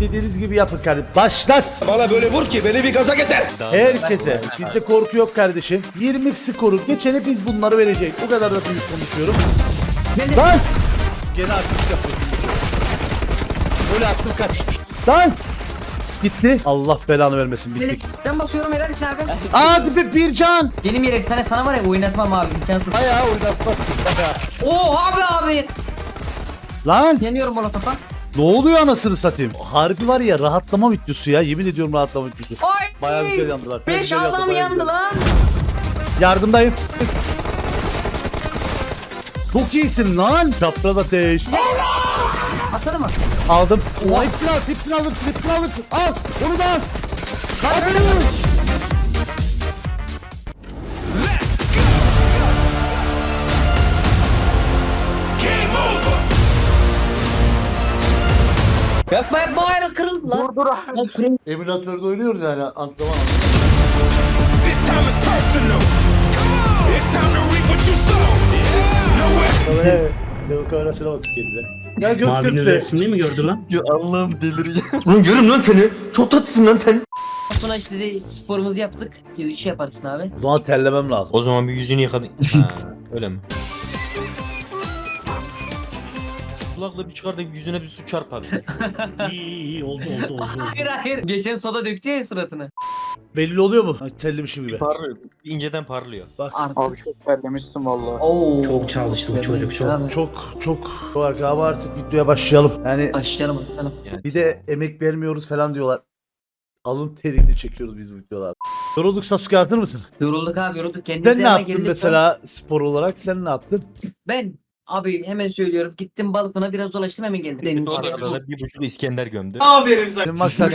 İstediğiniz gibi yapın kardeşim. Başlat. Bana böyle vur ki beni bir gaza getir. Herkese. Bizde korku yok kardeşim. 20 skoru geçene biz bunları vereceğiz. O kadar da büyük konuşuyorum. Lan! Gene artık yapıyorsun. Böyle attım kaç. Lan! Gitti. Allah belanı vermesin bittik. ben basıyorum helal olsun abi. Hadi be bir can. Benim yere sana sana var ya oynatmam abi imkansız. Ayağı oynatmazsın. Bayağı. Oo abi abi. Lan Yanıyorum molotofa. Ne oluyor anasını satayım? Harbi var ya rahatlama videosu ya. Yemin ediyorum rahatlama videosu. Ay. Bayağı güzel yandılar. Beş Güzel yandı, adam bayağı yandı güzel. lan. Yardımdayım. Çok iyisin lan. Çapraz ateş. Atalım mı? Aldım. O hepsini al, hepsini alırsın, hepsini alırsın. Al, onu da al. Hadi. Yapma yapma hayır kırıldı lan. Dur dur. Lan kırıldı. Emülatörde oynuyoruz yani antrenman. This time is personal. It's time to reap what you sow. Nowhere. Kameraya, ne o kamerasına bak kendine. Ya Mavinin gösterdi. resmini mi gördü lan? Ya Allah'ım delireceğim. Lan görüm lan seni. Çok tatlısın lan sen. Sonra işte de sporumuzu yaptık. Yürüyüş yaparsın abi. O zaman terlemem lazım. O zaman bir yüzünü yıkadın. Ha, öyle mi? Kulakla bir çıkar da yüzüne bir su çarp abi. İyi iyi iyi oldu oldu oldu. oldu. Hayır hayır. Geçen soda döktü ya suratını. Belli oluyor mu? Ay, terlemişim gibi. parlıyor. İnceden parlıyor. Artık. Abi çok terlemişsin valla. Oo. Çok çalıştı bu çocuk, çok. Abi, Çok çok var ama artık videoya başlayalım. Yani Başlayalım bakalım. bir de emek vermiyoruz falan diyorlar. Alın terini çekiyoruz biz bu videolar. Yorulduk Sasuke hazır mısın? Yorulduk abi yorulduk. Kendimize Sen ne hemen yaptın geldik mesela spor olarak? Sen ne yaptın? Ben abi hemen söylüyorum. Gittim balkona biraz dolaştım hemen geldim. Benim arada da bir buçuk İskender gömdü. Benim maksat.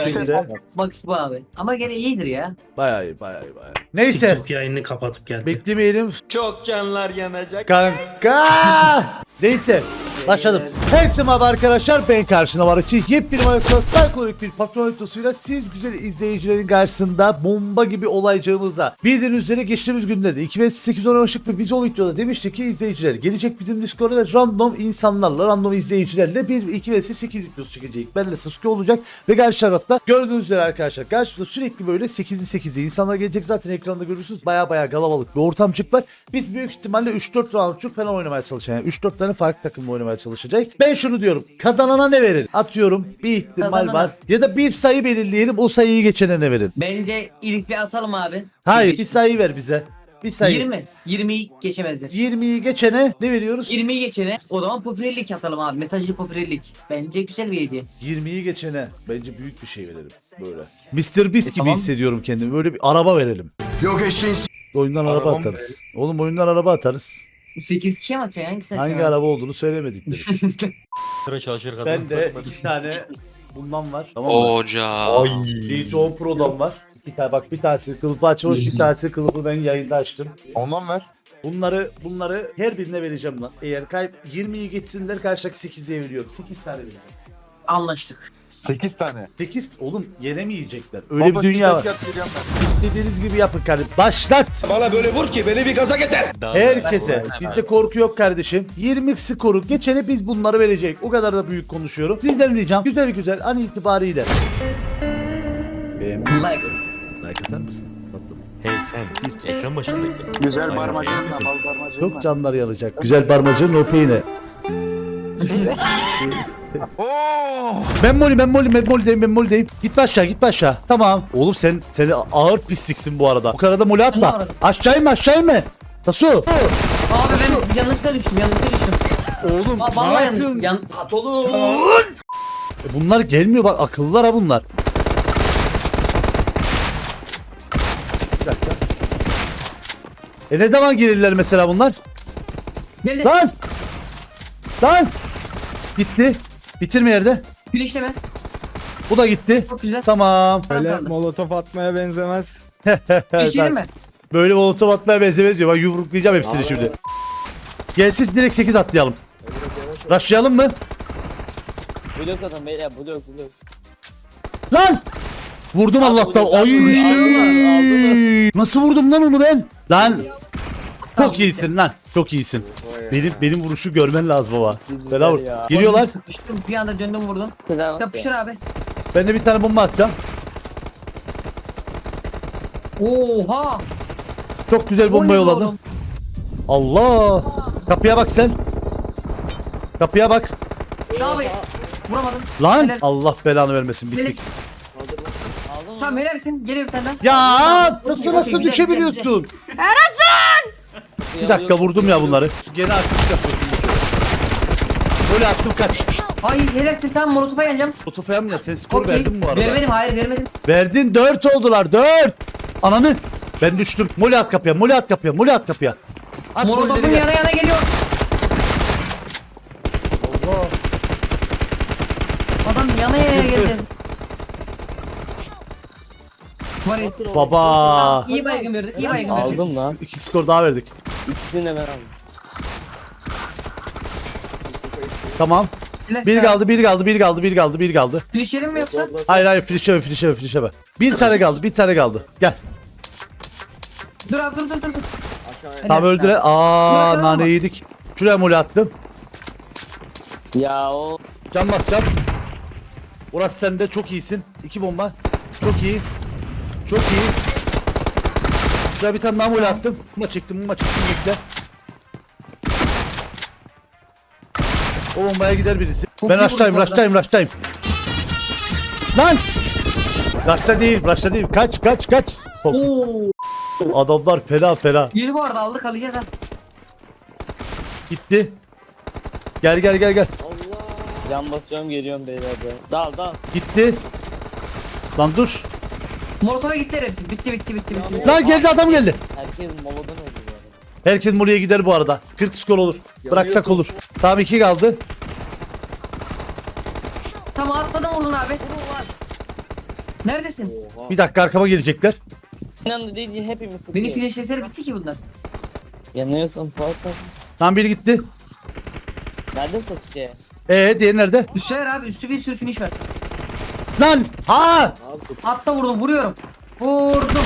Max bu abi. Ama gene iyidir ya. Bayağı iyi bayağı iyi bayağı iyi. Neyse. TikTok yayını kapatıp geldi. Beklemeyelim. Çok canlar yanacak. Kanka. Neyse. Başladım. Herkese merhaba arkadaşlar. Ben karşına var için yepyeni Microsoft Psychologic bir patron videosuyla siz güzel izleyicilerin karşısında bomba gibi olaycağımızla bildiğiniz üzere geçtiğimiz günlerde 2008 oynamıştık ve biz o videoda demiştik ki izleyiciler gelecek bizim Discord'a ve random insanlarla random izleyicilerle bir 2 vs 8 videosu çekecek. Benle Sasuke olacak ve karşı tarafta gördüğünüz üzere arkadaşlar karşımızda sürekli böyle 8'li 8'li insanlar gelecek zaten ekranda görürsünüz baya baya kalabalık bir ortamcık var. Biz büyük ihtimalle 3-4 roundçuk falan oynamaya çalışacağız. Yani 3-4 tane farklı takımla oynamaya çalışacak. Ben şunu diyorum. Kazanana ne verir? Atıyorum bir ihtimal Kazanana. var. Ya da bir sayı belirleyelim. O sayıyı geçene ne verin? Bence ilk bir atalım abi. Hayır bir sayı ver bize. Bir sayı. 20. 20'yi geçemezler. 20'yi geçene ne veriyoruz? 20'yi geçene o zaman popülerlik atalım abi. Mesajlı popülerlik. Bence güzel bir hediye. 20'yi geçene bence büyük bir şey verelim. Böyle. Mr. Beast gibi tamam. hissediyorum kendimi. Böyle bir araba verelim. Yok eşeğin Oyundan araba Araba mı atarız. Oğlum oyundan araba atarız. 8 kişiye mi atacaksın? Hangisini Hangi atacaksın? araba olduğunu söylemedikleri. Sıra çalışır kazanır. ben de iki tane bundan var. Tamam mı? Oca. Ay. GT10 Pro'dan var. İki tane bak bir tanesi kılıfı açmış, bir tanesi kılıfı ben yayında açtım. Ondan ver. Bunları bunları her birine vereceğim lan. Eğer kayıp 20'yi geçsinler karşıdaki 8'e veriyorum. 8 tane vereceğim. Anlaştık. 8 tane. 8 oğlum yenemeyecekler. Öyle bir dünya var. İstediğiniz gibi yapın kardeşim. Başlat. Bana böyle vur ki beni bir gaza getir. Herkese. Bizde korku yok kardeşim. 20 skoru geçene biz bunları verecek. O kadar da büyük konuşuyorum. Sizden ricam güzel güzel an itibariyle. Beğen Like. Like atar mısın? Tatlım. Hey sen. Ekran başındaki. Güzel Aynen. barmacığınla bal barmacığınla. Çok canlar yanacak. Güzel parmacığın öpeğine. Ben moli ben moli ben molideyim ben molideyim. Git aşağı git aşağı. Tamam. Oğlum sen sen ağır pisliksin bu arada. Bu kadar moli atma. Anlamadım. Aşağı inme aşağı inme. Tasu. Abi ben yanlışlıkla düştüm yanlışlıkla düştüm. Oğlum Aa, ne vallahi yapıyorsun? yanlış. Yan... E Bunlar gelmiyor bak akıllılar ha bunlar. Bir dakika. E ne zaman gelirler mesela bunlar? De Lan! Lan! Gitti. Bitirme yerde. güneşleme. Bu da gitti. Çok güzel. Tamam. Öyle Öyle molotof atmaya benzemez. Geçelim mi? Böyle molotof atmaya benzemez diyor. Ben yumruklayacağım hepsini şimdi. Gelsin direkt 8 atlayalım. Rushlayalım mı? Blok zaten beyler blok blok. Lan! Vurdum Allah'tan. Ay! Nasıl vurdum lan onu ben? Lan! Çok iyisin lan. Çok iyisin. Benim benim vuruşu görmen lazım baba. Fena vur. ya. Geliyorlar. Sıkıştım bir anda döndüm vurdum. Selam. Yapışır abi. Ben de bir tane bomba atacağım. Oha. Çok güzel bomba ne yolladım. oğlum? Allah. Kapıya bak sen. Kapıya bak. Abi. Vuramadım. Lan Helal. Allah belanı vermesin Helal. bittik. Aldın mı? Tamam helalsin. Geliyor bir tane daha. Ya nasıl nasıl düşebiliyorsun? Bir dakika vurdum ya bunları. Gene artık yapıyorsun. Böyle attım kaç. Ay helalsin tamam molotofa yanacağım. Otofayam ya sen skor Okey. verdin bu arada. Vermedim hayır vermedim. Verdin 4 oldular 4. Ananı. Ben düştüm. Moli at kapıya. Moli at kapıya. Moli at kapıya. At Molotofun golleri yana yana geliyor. Allah. Adam yana yana geldi. Var ya. Baba. İyi baygın verdik. iyi baygın verdik. Aldım lan. İki skor daha verdik. İkisini de ben aldım. Tamam. Bir kaldı, bir kaldı, bir kaldı, bir kaldı, bir kaldı. Finishlerim mi yoksa? Hayır hayır finish'e finish'e be. Bir tane kaldı, bir tane kaldı. Gel. Dur abi dur dur dur. Tam öldüre. Aa nane yedik. Şuraya moli attım. Ya o Can basacağım. Orası sende çok iyisin. İki bomba. Çok iyi. Çok iyi. Şuraya bir tane moli attım. Bomba çektim, bomba çektim. Bekle. O bombaya gider birisi. Çok ben rush'tayım, rush'tayım, rush'tayım. Lan! Rush'ta değil, rush'ta değil. Kaç, kaç, kaç. Top. Oo. Adamlar fena fena. İyi bu arada aldık alacağız ha. Gitti. Gel gel gel gel. can basıyorum geliyorum beyler be. Dal dal. Gitti. Lan dur. Molotof'a gittiler hepsi. Bitti bitti bitti bitti. Lan geldi adam geldi. Herkes moladan öldü bu arada. Herkes buraya gider bu arada. 40 skor olur. Bıraksak olur. Tamam 2 kaldı. Tamam atladım vurdun abi. Neredesin? Bir dakika arkama gelecekler. İnandı değil hepimiz Beni finishleseler bitti ki bunlar. Yanıyorsun Fatih. Tamam biri gitti. Nerede Sasuke? Ee diğeri nerede? Üstler abi üstü bir sürü finish var. Lan! Ha! Atla vurdum vuruyorum. Vurdum.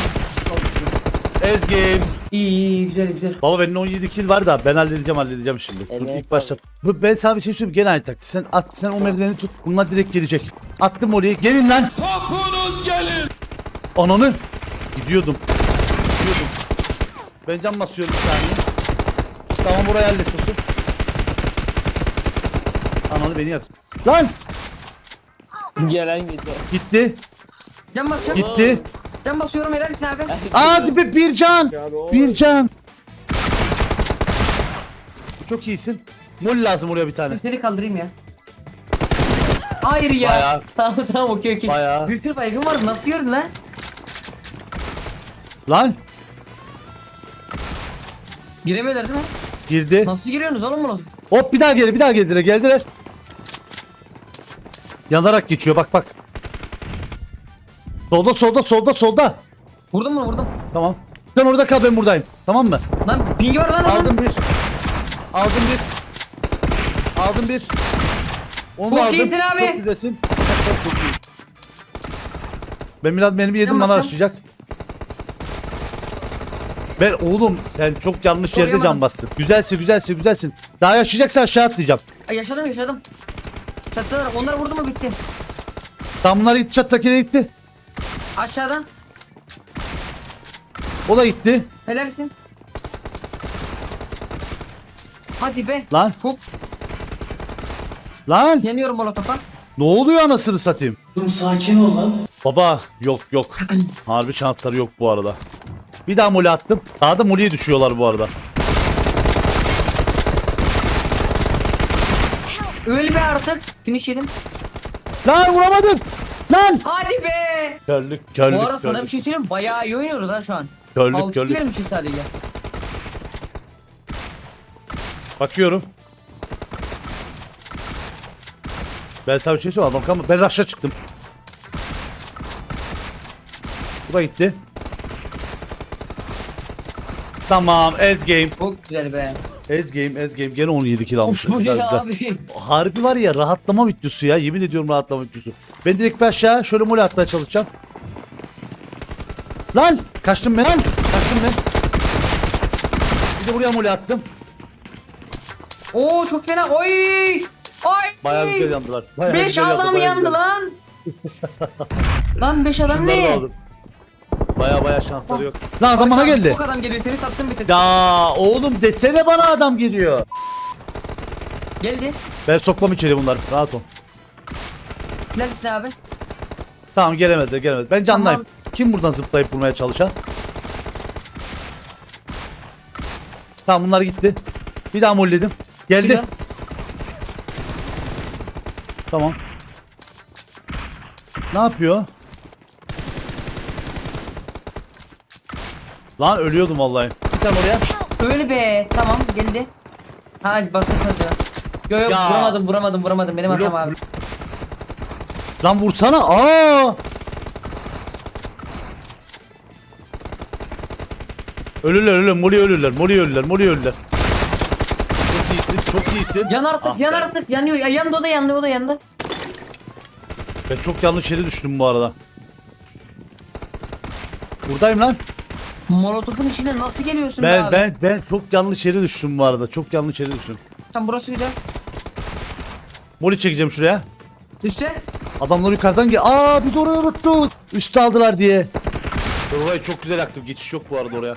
Ezgin. İyi iyi güzel güzel. Baba benim 17 kill var da ben halledeceğim halledeceğim şimdi. Dur Evet, ilk başta. Bu, ben sana bir şey söyleyeyim gene aynı taktik. Sen at sen o merdiveni tut. Bunlar direkt gelecek. Attım orayı. Gelin lan. Topunuz gelin. Ananı. Gidiyordum. Gidiyordum. Ben cam basıyorum bir saniye. Tamam burayı halletsin. Ananı beni yak. Lan! Gelen gidiyor. Gitti. Can basıyorum. Gitti. Can basıyorum helalsin abi. Hadi be bir can. Bir can. Çok iyisin. Mol lazım oraya bir tane. Seni kaldırayım ya. Hayır ya. Bayağı. Tamam tamam okey okey. Bayağı. Bir sürü baygın vardı nasıl gördün lan? Lan Giremiyorlar değil mi? girdi. Nasıl giriyorsunuz oğlum bunu? Hop bir daha geldi bir daha geldiler geldiler. Yanarak geçiyor bak bak. Solda solda solda solda. Vurdum mu vurdum. Tamam. Sen orada kal ben buradayım. Tamam mı? Lan pingi var lan onun. Aldım bir. Aldım bir. Aldım bir. Onu da Çok aldım. iyisin abi. Çok güzelsin. Çok iyi. Ben biraz benim yedim bana bakacağım. başlayacak. Ben oğlum sen çok yanlış yerde Koruyamadım. can bastın. Güzelsin güzelsin güzelsin. Daha yaşayacaksan aşağı atlayacağım. Ay, yaşadım yaşadım. Çatılar onlar vurdu mu bitti. Damlar gitti çattakine gitti. Aşağıdan. O da gitti. Helalsin. Hadi be. Lan Çok lan. yanıyorum molotofa. Ne oluyor anasını satayım? Dur sakin ol lan. Baba yok yok. Harbi şansları yok bu arada. Bir daha moli attım. Daha da moliye düşüyorlar bu arada. Öl be artık. Finish yedim. Lan vuramadım. Lan. Hadi be. Körlük körlük Bu arada sana bir körlük. şey söyleyeyim mi? Bayağı iyi oynuyoruz ha şu an. Körlük Altı körlük. verim için sadece. Bakıyorum. Ben sana bir şey söyleyeyim adam kalmadı. Ben rush'a çıktım. Bu da gitti. Tamam Ez Game. Çok güzel be. Ez Game Ez Game. Gene 17 kill almışım. Of bu ne abi. Harbi var ya rahatlama videosu ya. Yemin ediyorum rahatlama videosu. Ben direkt bir aşağı şöyle mole atmaya çalışacağım. Lan kaçtım ben lan. Kaçtım ben. Bir de buraya mole attım. Oo çok fena. Oy. Oy. Bayağı güzel yandılar. Bayağı 5 güzel yandı, adam bayağı yandı güzel. lan. Lan 5 adam Şunları da ne? aldım. Baya baya şansları yok. Lan adam bana geldi. Çok adam geliyor seni sattım bitir. Ya oğlum desene bana adam geliyor. Geldi. Ben sokmam içeri bunları. Rahat ol. Neredesin abi? Tamam gelemezler gelemez. Ben candayım. Tamam. Kim buradan zıplayıp vurmaya çalışan? Tamam bunlar gitti. Bir daha molledim. Geldi. Güzel. Tamam. Ne yapıyor? Lan ölüyordum vallahi. Bir tane oraya. Öyle be. Tamam geldi. Ha basın hadi. Yok yok Ya. vuramadım vuramadım vuramadım benim Blok- hatam abi. Lan vursana. Aa! Ölürler ölürler. Moli ölürler. Moli ölürler. Moli ölürler. Çok iyisin. Çok iyisin. Yan artık Ah yan be. artık yanıyor. Ya, yandı o da yandı o da yandı. Ben çok yanlış yere düştüm bu arada. Buradayım lan. Molotofun içine nasıl geliyorsun be Ben abi? ben ben çok yanlış yere düştüm bu arada. Çok yanlış yere düştüm. Sen burası güzel. Moli çekeceğim şuraya. Üste. Adamlar yukarıdan gel. Aa biz orayı unuttuk. Üste aldılar diye. Orayı çok güzel yaktım. Geçiş yok bu arada oraya.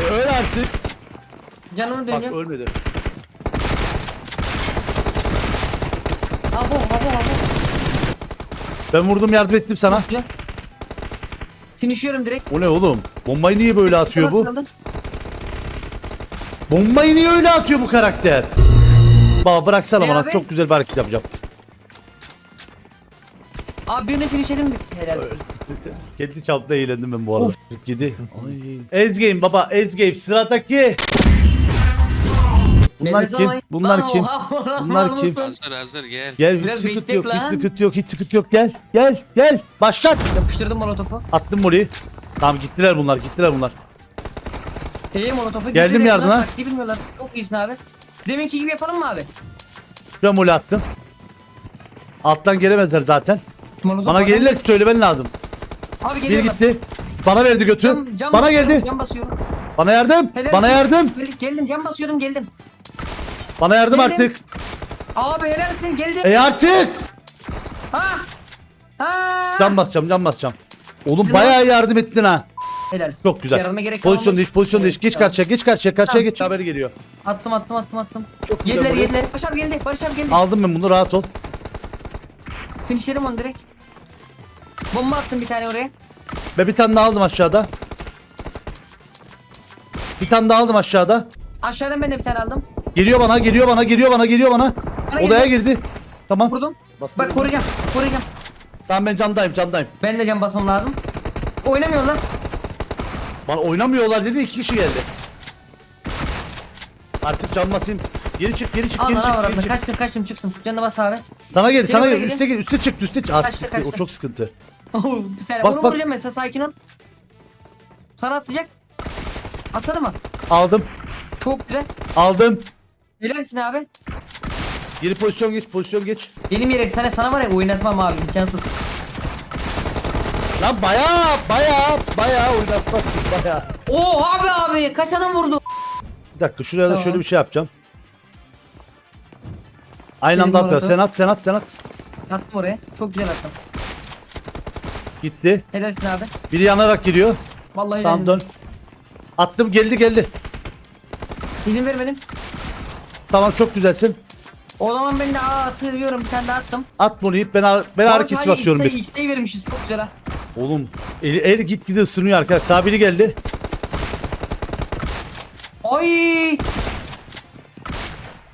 E, öyle artık. Canımı Bak dönüyor. ölmedi. Abo abo abo. Ben vurdum yardım ettim sana. Güzel. Finishliyorum direkt. O ne oğlum? Bombayı niye böyle atıyor bu? Bombayı niye öyle atıyor bu karakter? Baba bıraksana Ne bana abi? çok güzel bir hareket yapacağım. Abi birini finishledim helal. olsun. Kendi çapta eğlendim ben bu arada. 47. Ay. Ezgame baba Ezgame sıradaki. Bunlar Nefes kim? alayım. Bunlar Lan kim? oha, oha, Bunlar kim? Hazır hazır gel. Gel hiç Biraz sıkıntı yok, hiç lan. sıkıntı yok, hiç sıkıntı yok. Gel, gel, gel. Başlat. Yapıştırdım molotofu. Attım moliyi. Tamam gittiler bunlar, gittiler bunlar. İyi molotofu. Geldim Birbirine yardıma. lan, Taktiği bilmiyorlar. Çok iyisin abi. Deminki gibi yapalım mı abi? Şuraya moli attım. Alttan gelemezler zaten. Molotof Bana oradan- gelirler söylemen lazım. Abi Bir geliyorlar. gitti. Bana verdi götü. Cam- cam Bana basıyorum, geldi. Cam basıyorum. Bana yardım. Helal Bana olsun. yardım. Geldim, Geldim cam basıyorum geldim. Bana yardım Geldim. artık. Abi helalsin geldim. E artık. Ha. Ha. Cam basacağım, cam basacağım. Oğlum Bizim bayağı yardım ettin ha. Helal. Çok güzel. Yardıma gerek Pozisyon değiş, pozisyon değiş. Geç Tamam. karşıya, geç karşıya, karşıya Tamam. geç. Haberi geliyor. Attım attım attım attım. Çok güzel Yediler buraya. yediler. Barış abi geldi. Barış abi geldi. Aldım ben bunu, rahat ol. Finishlerim onu direkt. Bomba attım bir tane oraya. Ben bir tane daha aldım aşağıda. Bir tane daha aldım aşağıda. Aşağıdan ben de bir tane aldım. Geliyor bana, geliyor bana, geliyor bana, geliyor bana. Bana Odaya girdi. Tamam. Vurdum. Bastım. Bak koruyacağım. Koruyacağım. Tamam ben camdayım, camdayım. Ben de cam basmam lazım. Oynamıyorlar. Bana oynamıyorlar dedi, iki kişi geldi. Artık cam basayım. Geri çık, geri çık, Al geri lan çık, al geri çık. Kaçtım kaçtım çıktım. Canına bas abi. Sana gel, sana gel. Üste gel, üste çık, üste çık. Az Kaçtı, siktir, o kaçtı. çok sıkıntı. Bak, Onu bak. vuracağım mesela sakin ol. Sana atacak. Atladı mı? Aldım, Çok güzel. aldım. Helalsin abi. Geri pozisyon geç, pozisyon geç. Benim yere sana sana var ya oynatmam abi imkansız. Lan bayağı, bayağı, bayağı oynatmazsın, bayağı. Oo abi abi kaç adam vurdu? Bir dakika, şuraya da Tamam. şöyle bir şey yapacağım. Aynı anda Benim atmıyor. orada. Sen at, sen at, sen at. Attım oraya. Çok güzel attım. Gitti. Helalsin abi. Biri yanarak geliyor. Vallahi Tamam helal. dön. Attım geldi geldi. İzin vermedim. Tamam çok güzelsin. O zaman ben de aa atıyorum bir tane daha attım. At bunu yiyip ben, ağır- ben ağrı kesici basıyorum bir. İçteyi vermişiz çok güzel ha. Oğlum eli, el git gide ısınıyor arkadaş. Sabiri geldi. Ay.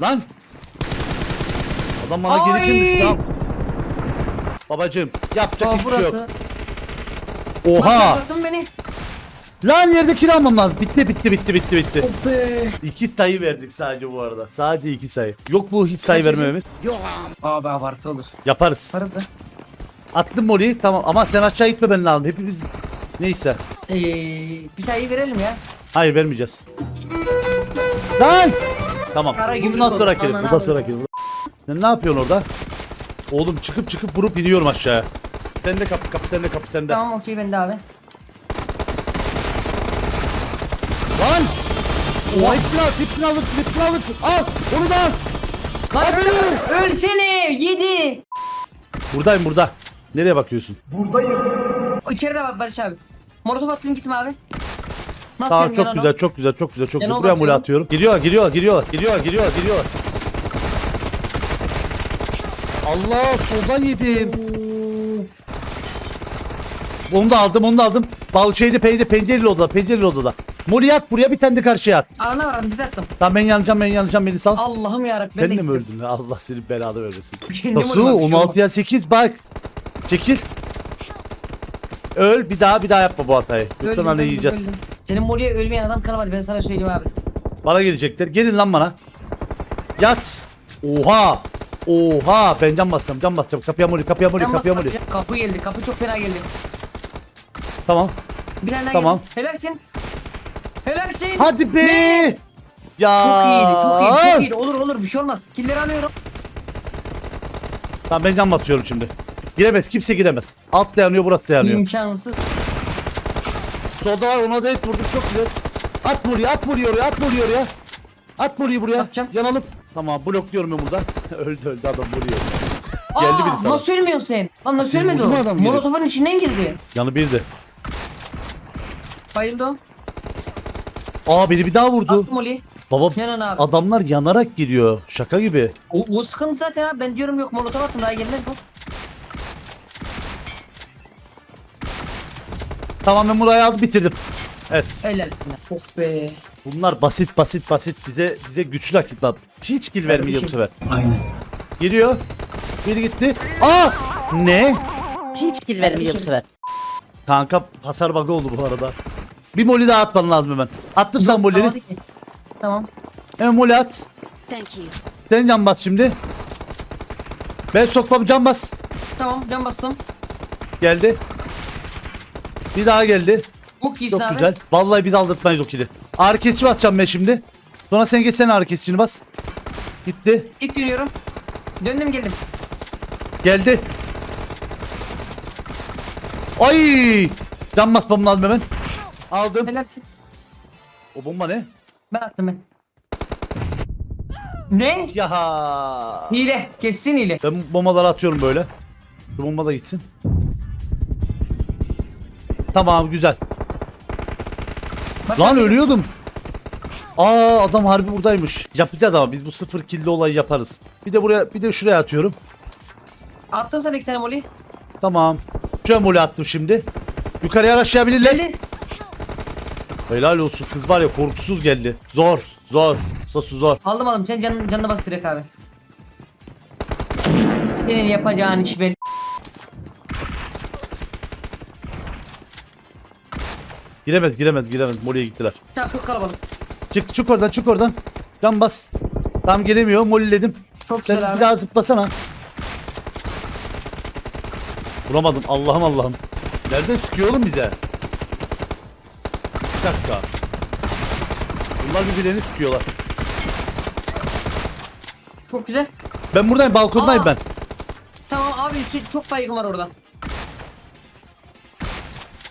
Lan. Adam bana Ay. gelirkenmiş tamam. Babacım yapacak Aa, hiçbir şey yok. Oha. Attın beni. Lan yerde kilo almam lazım. Bitti bitti bitti bitti bitti. Oh be. İki sayı verdik sadece bu arada. Sadece iki sayı. Yok bu hiç sayı vermememiz. Abi abartı olur. Yaparız. Yaparız da. Attım Molly'yi tamam ama sen aşağı gitmemen lazım. Hepimiz neyse. Ee, bir sayı verelim ya. Hayır vermeyeceğiz. Lan! Tamam. Kara gümrük Bundan oldu. sonra kelim. Aman Bundan abi. sonra kelim. Sen ne yapıyorsun orada? Oğlum çıkıp çıkıp vurup iniyorum aşağıya. Sen de kapı kapı sen de kapı sen de. Tamam okey ben de abi. Lan! O hepsini al, hepsini alırsın, hepsini alırsın. Al, onu da al. Öl, ölsene yedi. Buradayım burada. Nereye bakıyorsun? İçeride bak Barış abi. Molotof attım gitme abi. Nasıl Tamam çok güzel o? çok güzel çok güzel çok güzel. Buraya basıyorum. atıyorum. Giriyor giriyor giriyor giriyor giriyor giriyor. Allah soldan yedim. Onu da aldım onu da aldım. Bal şeydi peyde pencereli odada pencereli odada. Molly at buraya bir tane de karşıya at. Ana var attım. Tamam ben yanacağım ben yanacağım beni sal. Allah'ım yarabbim. ben de gittim. mi öldüm ya? Allah senin belanı vermesin. Tosu öldüm, bir şey 16'ya 8 bak. Çekil. Öl bir daha bir daha yapma bu hatayı. Lütfen Öldüm, öldüm, yiyeceğiz. öldüm. Senin Molly'e ölmeyen adam kalmadı ben sana söyleyeyim abi. Bana gelecekler. Gelin lan bana. Yat. Oha. Oha. Ben cam basacağım. Cam basacağım. Kapıya moli. Kapıya moli. Kapıya moli. Kapı geldi. Kapı çok fena geldi. Tamam. Daha Tamam. geldi. Helalsin. Helalsin. Hadi be. Ya. Çok iyiydi. Çok iyiydi. Çok iyiydi. Olur olur bir şey olmaz. Killeri alıyorum. Tamam ben cam basıyorum şimdi. Giremez. Kimse giremez. Alt da yanıyor. Burası da yanıyor. İmkansız. Solda var. Ona da et vurduk. Çok güzel. At moliyi. At moliyi oraya. At moliyi oraya. At moliyi buraya. Atacağım. Yanalım. Tamam blokluyorum ben buradan. öldü öldü adam vuruyor. Geldi biri sana. nasıl ölmüyorsun sen? Lan nasıl Seni ölmedi vurdu mu o? adam geri? Molotofun içinden girdi. Yanı bir de. Bayıldı o. Aa beni bir daha vurdu. Attım. Baba abi. adamlar yanarak giriyor. Şaka gibi. O, o sıkıntı zaten abi. Ben diyorum yok molotof attım daha gelmez bu. Tamam ben burayı aldım bitirdim. Es. Helalsin. ya. Oh be. Bunlar basit basit basit bize bize güçlü rakipler. Hiç kill vermeyecek bu sefer. Aynen. Geliyor. Biri gitti. Aa! Ne? Hiç kill vermiyor bu sefer. Kanka hasar bug'ı oldu bu arada. Bir moli daha atman lazım hemen. Attım sen molleri. Tamam, ki. Tamam. Hemen moli at. Thank you. Sen can bas şimdi. Ben sokmam can bas. Tamam can bastım. Geldi. Bir daha geldi. Çok iyisin Çok abi. güzel. Vallahi biz aldırtmayız o kili. Ağrı kesici basacağım ben şimdi. Sonra sen geçsene ağrı kesicini bas. Gitti. İlk dönüyorum. Döndüm geldim. Geldi. Ay! Can basmam lazım hemen. Aldım. Helalsin. O bomba ne? Ben attım ben. Ne? Ya. Hile. Kessin hile. Ben bombaları atıyorum böyle. Şu bomba da gitsin. Tamam güzel. Bak, Lan ölüyordum. Aa adam harbi buradaymış. Yapacağız ama biz bu sıfır killi olayı yaparız. Bir de buraya bir de şuraya atıyorum. Attım sana iki tane moli. Tamam. Şuraya mole attım şimdi. Yukarıya aşağıyabilirler. Geldi. Helal olsun kız var ya korkusuz geldi. Zor zor. Sosu zor. Aldım aldım. Sen canını, canına bas direkt abi. Senin yapacağın iş belli. Giremez giremez giremez. Molly'e gittiler. Ya çok kalabalık. Çık çık oradan çık oradan. Can bas. Tam gelemiyor. Molledim. Çok Sen güzel bir abi. daha zıplasana. Vuramadım. Allah'ım Allah'ım. Nereden sıkıyor oğlum bize? Dakika. Bunlar birbirlerini sıkıyorlar. Çok güzel. Ben buradayım balkondayım Aa. ben. Tamam abi üstü çok baygın var orada.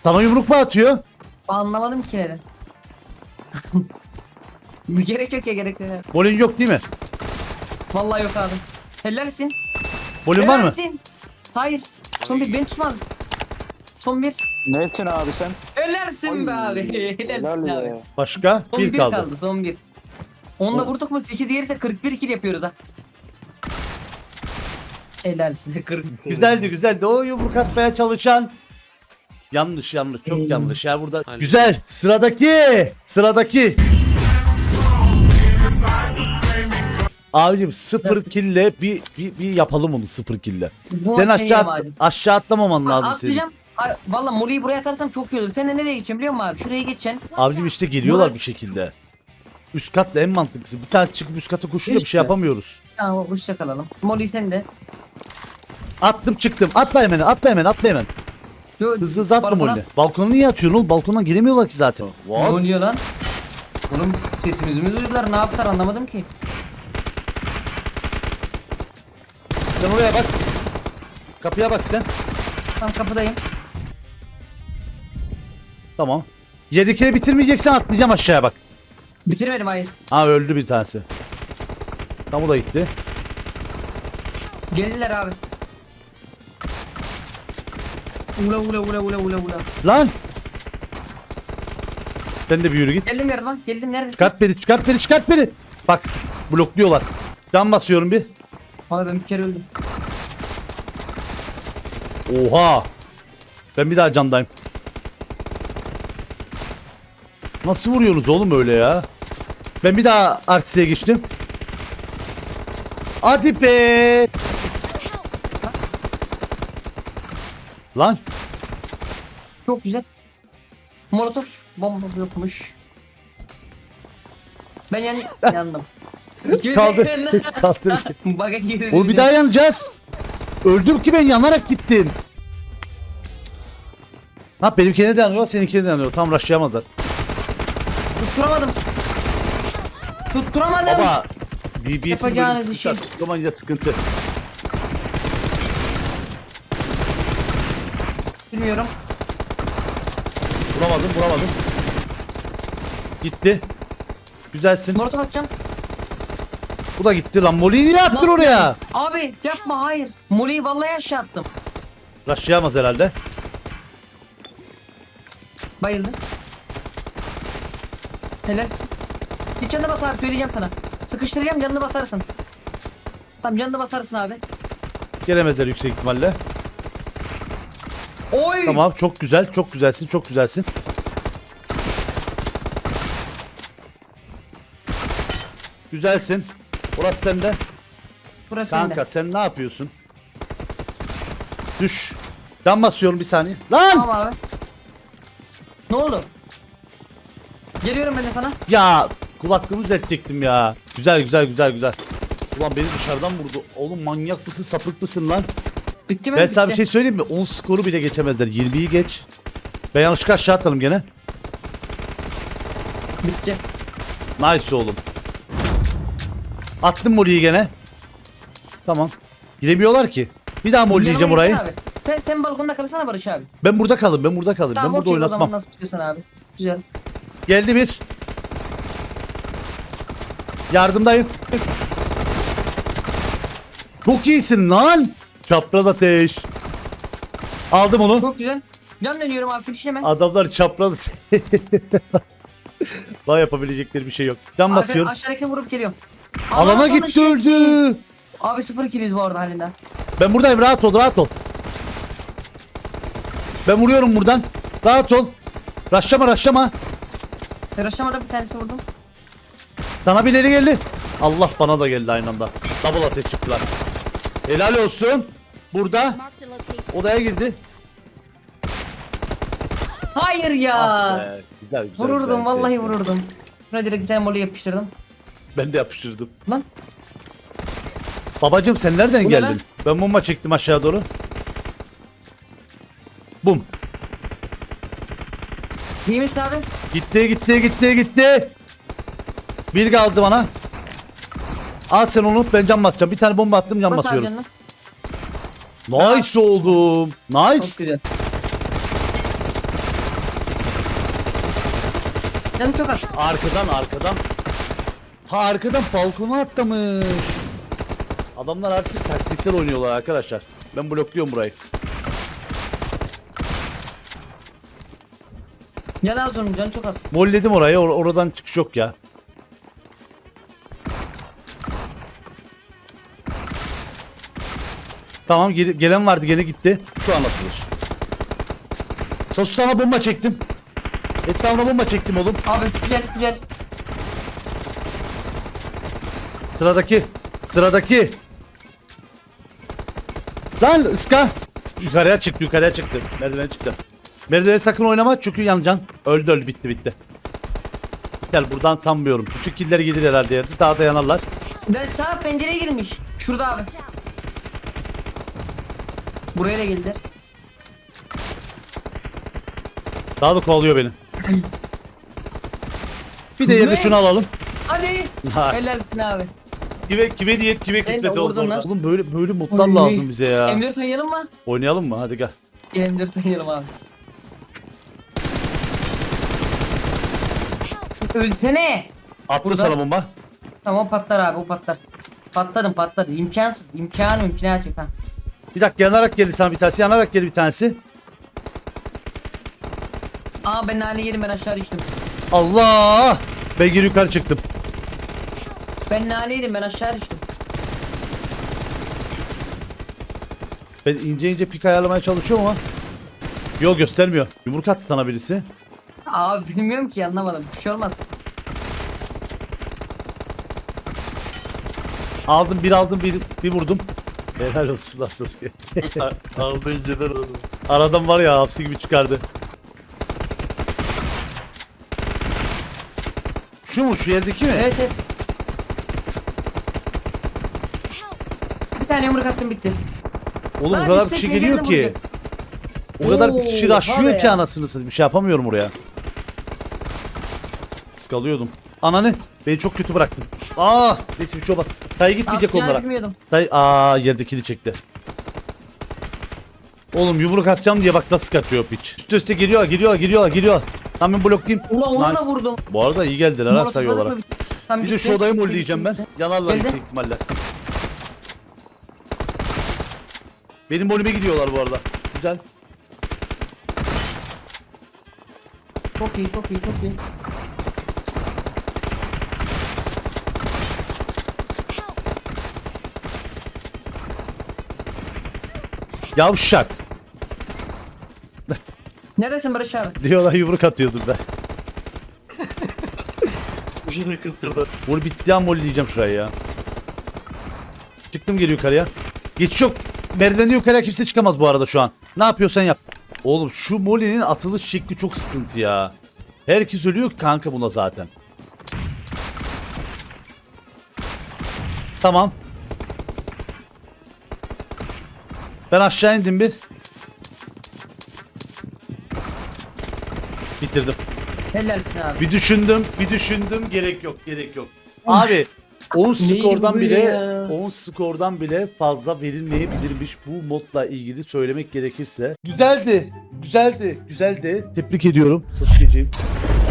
Sana yumruk mu atıyor? Anlamadım ki neden. gerek yok ya gerek yok. ya. Molin yok değil mi? Vallahi yok abi. Helalsin. Molin var mı? Hayır. Son bir ben tutmadım. Son bir. Nesin abi sen? Helalsin be abi. Helalsin Helal abi. ya. Başka? Son bir bir kaldı. kaldı. Son bir. Onunla vurduk mu 8 yerse 41 kill yapıyoruz ha. Helalsin 40. Güzeldi güzeldi. O yumruk atmaya çalışan. Yanlış yanlış çok yanlış ya burada. Güzel. Sıradaki. Sıradaki. Abicim sıfır kille bir, bir, bir yapalım onu sıfır kille. Bu Sen seni aşağı, at- aşağı atlamaman lazım senin. Atlayacağım. Valla Moli'yi buraya atarsam çok iyi olur. Sen de nereye geçeceksin biliyor musun abi? Şuraya geçeceksin. Abicim işte geliyorlar bir şekilde. Üst katla en mantıklısı. Bir tanesi çıkıp üst kata koşuyor bir şey yapamıyoruz. Tamam uçta kalalım. Molly sen de. Attım çıktım. Atla hemen atla hemen atla hemen. Yo, Hızlı hızlı atla balkona- Molly. Balkona niye atıyorsun oğlum? Balkondan giremiyorlar ki zaten. Ne What? oluyor lan? Oğlum sesimizi mi duydular? Ne yaptılar anlamadım ki. Sen oraya bak. Kapıya bak sen. Tam kapıdayım. Tamam. Yedikini bitirmeyeceksen atlayacağım aşağıya bak. Bitirmedim hayır. Ha öldü bir tanesi. Tam o da gitti. Geldiler abi. Ula ula ula ula ula ula. Lan. Sen de bir yürü git. Geldim yardıma. Geldim neredesin? Çıkart beni çıkart beni çıkart beni. Bak blokluyorlar. Can basıyorum bir. Valla ben bir kere öldüm. Oha. Ben bir daha candayım. Nasıl vuruyorsunuz oğlum öyle ya? Ben bir daha artistliğe geçtim. Hadi be. Lan Çok güzel. Molotof bomba yokmuş. Ben yan yandım. Kaldı. Kaldır. Baga girdi. Oğlum bir daha yanacağız. Öldüm ki ben yanarak gittim. Ha benimkine de yanıyor, seninkine de yanıyor. Tam rushlayamazlar. Tutturamadım. Tutturamadım. Baba Yapacağınız böyle bir şey. sıkıntı. Tutlamayınca sıkıntı. Bilmiyorum. Vuramadım, vuramadım. Gitti. Güzelsin. Molotof atacağım. Bu da gitti lan. Molly'yi niye attın Nasıl oraya? Abi yapma hayır. Molly'yi vallahi aşağı attım. Rushlayamaz herhalde. Bayıldı. Helalsin. Git canını bas abi söyleyeceğim sana. Sıkıştıracağım canını basarsın. Tamam canını basarsın abi. Gelemezler yüksek ihtimalle. Oy! Tamam çok güzel, çok güzelsin, çok güzelsin. Güzelsin. Orası sende. Burası Kanka bende. sen ne yapıyorsun? Düş. Can basıyorum bir saniye. Lan! Tamam abi. Ne oldu? Geliyorum ben de sana. Ya kulaklığımı düzeltecektim ya. Güzel güzel güzel güzel. Ulan beni dışarıdan vurdu. Oğlum manyak mısın sapık mısın lan? Bitti mi? Ben sana bir Bitti. şey söyleyeyim mi? 10 skoru bile geçemezler. 20'yi geç. Ben yanlışlıkla aşağı atladım gene. Bitti. Nice oğlum. Attım molly'yi gene. Tamam. Giremiyorlar ki. Bir daha molleyeceğim Yanıma orayı. gitsene abi. Sen, sen balkonda kalsana Barış abi. Ben burada kalın. Ben burada kalın. Tamam ben burada okey o zaman oynatmam. nasıl çıkıyorsun abi. Güzel. Geldi bir. Yardımdayım. Çok iyisin lan. Çapraz ateş. Aldım onu. Çok güzel. Can dönüyorum abi finişleme. Adamlar çapraz. Daha yapabilecekleri bir şey yok. Can Abi basıyorum. aşağıdakini vurup geliyorum. Alana Alana gitti sana öldü. şey- Abi sıfır kiliz bu arada halinden. Ben buradayım rahat ol rahat ol. Ben vuruyorum buradan. Rahat ol. Raşlama raşlama. Yarışamada bir tanesi vurdum. Sana birileri geldi. Allah bana da geldi aynı anda. Double ateş çıktılar. Helal olsun. Burada Marked a location. odaya girdi. Hayır ya. Ah be, güzel, güzel, vururdum güzel, vallahi güzel. vururdum. Şuna direkt bir tane molly yapıştırdım. Ben de yapıştırdım. Lan Babacım sen nereden Bu ne geldin? lan? Ben bomba çektim aşağı doğru. Bum. İyi misin abi? Gitti gitti gitti gitti. Bir kaldı bana. Al sen onu ben cam basacağım. Bir tane bomba attım cam Bas abi basıyorum. canına. Nice oldum. Nice. Çok güzel. Canım çok az. Arkadan arkadan. Ha arkadan balkona atlamış. Adamlar artık taktiksel oynuyorlar arkadaşlar. Ben blokluyorum burayı. Can az onun canı çok az. Molledim orayı. or- oradan çıkış yok ya. Tamam geri- gelen vardı gene gitti. Şu an atılır. Sasusana bomba çektim. Etrafına bomba çektim oğlum. Abi güzel güzel. Sıradaki. Sıradaki. Lan ıska. Yukarıya çıktı yukarıya çıktı. Merdiven çıktı. Merdiven sakın oynama çünkü yanacaksın. Öldü öldü bitti bitti. Gel buradan sanmıyorum. Küçük killer gelir herhalde yerde. Daha da yanarlar. Ben sağ pencereye girmiş. Şurada abi. Buraya da geldi. Daha da kovalıyor beni. Bir de yerde Ne? şunu alalım. Hadi. Nice. Helalsin abi. Kime, kime diyet kime de kısmet oldu vurdun orada. lan. Oğlum böyle böyle modlar Oy. lazım bize ya. M4 oynayalım mı? Oynayalım mı? Hadi gel. Gel M4 oynayalım abi. Ölsene. Attım Burada. sana bomba. Tamam patlar abi o patlar. Patladım patladım. İmkansız. İmkanı mümkünat yok ha. Bir dakika yanarak geldi sana bir tanesi. Yanarak geldi bir tanesi. Aa ben nane yedim ben aşağı düştüm. Allah! Ben geri yukarı çıktım. Ben nane yedim ben aşağı düştüm. Ben ince ince pik ayarlamaya çalışıyorum ama. Yol göstermiyor. Yumruk attı sana birisi. Abi bilmiyorum ki anlamadım. Bir şey olmaz. Aldım bir aldım bir, bir vurdum. Helal olsun lan Sasuke. Aldı inceden aldı. Aradan var ya hapsi gibi çıkardı. Şu mu şu yerdeki mi? Evet evet. Bir tane yumruk attım bitti. Oğlum o Lan kadar üstteki kişi geliyor ki. vuracak. O kadar bir kişi Oo, raşlıyor var ki ya. anasını satayım. Bir şey yapamıyorum oraya. Sıkalıyordum. Ananı beni çok kötü bıraktın. Aa neyse bir şey olmaz. Sayı gitmeyecek Atacağını onlara. bilmiyordum. Say aa yerdekini çekti. Oğlum yumruk atacağım diye bak nasıl kaçıyor piç. Üste üste geliyorlar geliyorlar geliyorlar geliyorlar. Tam ben bloklayayım. Ulan ona Nice. da vurdum. Bu arada iyi geldiler ha Molotov sayı alıp olarak. mı? Tam Bir de şu odayı molleyeceğim ben. Yanarlar Geldi. yüksek ihtimalle. Benim molime gidiyorlar bu arada. Güzel. Çok iyi çok iyi çok iyi. Yavşak. Neredesin Barış abi? Diyorlar yumruk. Bu şey de kıstırdı. Bunu bitti an molleyeceğim şuraya ya. Çıktım geri yukarıya. Geçiş yok. Merdivenden yukarıya kimse çıkamaz bu arada şu an. Ne yapıyorsan yap. Oğlum şu molinin atılış şekli çok sıkıntı ya. Herkes ölüyor kanka buna zaten. Tamam. Ben aşağı indim bir. Bitirdim. Helalsin abi. Bir düşündüm, bir düşündüm. Gerek yok, gerek yok. Abi 10 skordan bile ya? 10 skordan bile fazla verilmeyebilirmiş bu modla ilgili söylemek gerekirse. Güzeldi. Güzeldi. Güzeldi. Tebrik ediyorum Sasuke'ciğim.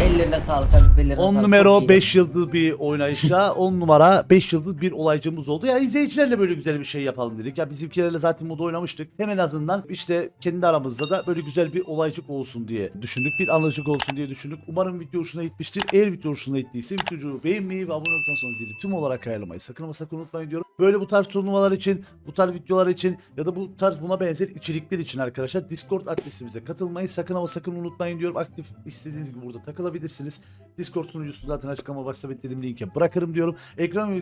Ellerine sağlık abi. Ellerine 10 sağlık. numara Çok iyi. 5 yıldız bir oynayışla 10 numara 5 yıldız bir olaycımız oldu. Ya izleyicilerle böyle güzel bir şey yapalım dedik. Ya bizimkilerle zaten modu oynamıştık. Hem en azından işte kendi aramızda da böyle güzel bir olaycık olsun diye düşündük. Bir anlıcık olsun diye düşündük. Umarım video hoşuna gitmiştir. Eğer video hoşuna gittiyse videoyu beğenmeyi ve abone olduktan sonra zili tüm olarak ayarlamayı sakın ama sakın unutmayın diyorum. Böyle bu tarz turnuvalar için, bu tarz videolar için ya da bu tarz buna benzer içerikler için arkadaşlar Discord adresimize katılmayı sakın ama sakın unutmayın diyorum. Aktif istediğiniz gibi burada takılabilirsiniz. Discord sunucusu zaten açıklama başta beklediğim linke bırakırım diyorum. Ekran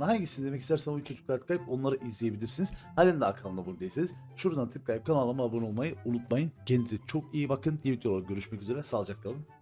da hangisini demek istersen o çocuklar tıklayıp onları izleyebilirsiniz. Halen daha kanalına değilseniz şuradan tıklayıp kanalıma abone olmayı unutmayın. Kendinize çok iyi bakın. Diğer videolarda görüşmek üzere. Sağlıcakla kalın.